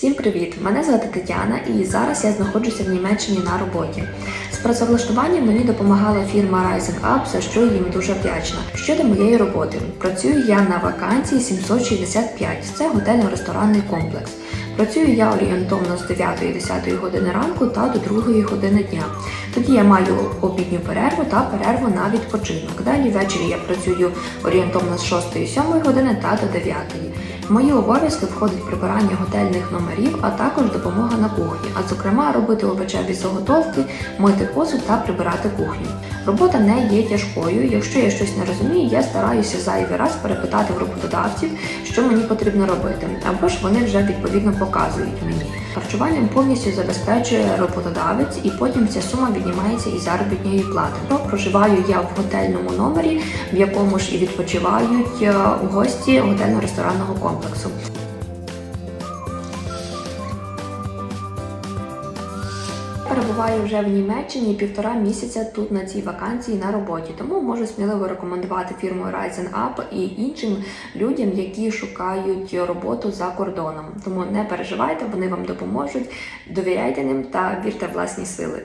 Всім привіт! Мене звати Тетяна, і зараз я знаходжуся в Німеччині на роботі. З працевлаштуванням мені допомагала фірма Rising Up, за що їм дуже вдячна. Щодо моєї роботи, працюю я на вакансії 765. Це готельно-ресторанний комплекс. Працюю я орієнтовно з 9-10 години ранку та до 2 години дня. Тоді я маю обідню перерву та перерву на відпочинок. Далі ввечері я працюю орієнтовно з 6-7 години та до 9. В мої обов'язки входить прибирання готельних номерів, а також допомога на кухні, а зокрема робити овочеві заготовки, мити посуд та прибирати кухню. Робота не є тяжкою. Якщо я щось не розумію, я стараюся зайвий раз перепитати в роботодавців, що мені потрібно робити, або ж вони вже відповідно показують мені. Харчуванням повністю забезпечує роботодавець, і потім ця сума віднімається із заробітної плати. То проживаю я в готельному номері, в якому ж і відпочивають е, гості готельно-ресторанного комплексу. Перебуваю вже в Німеччині півтора місяця тут на цій вакансії на роботі, тому можу сміливо рекомендувати фірму Rising Up і іншим людям, які шукають роботу за кордоном. Тому не переживайте, вони вам допоможуть, довіряйте ним та вірте в власні сили.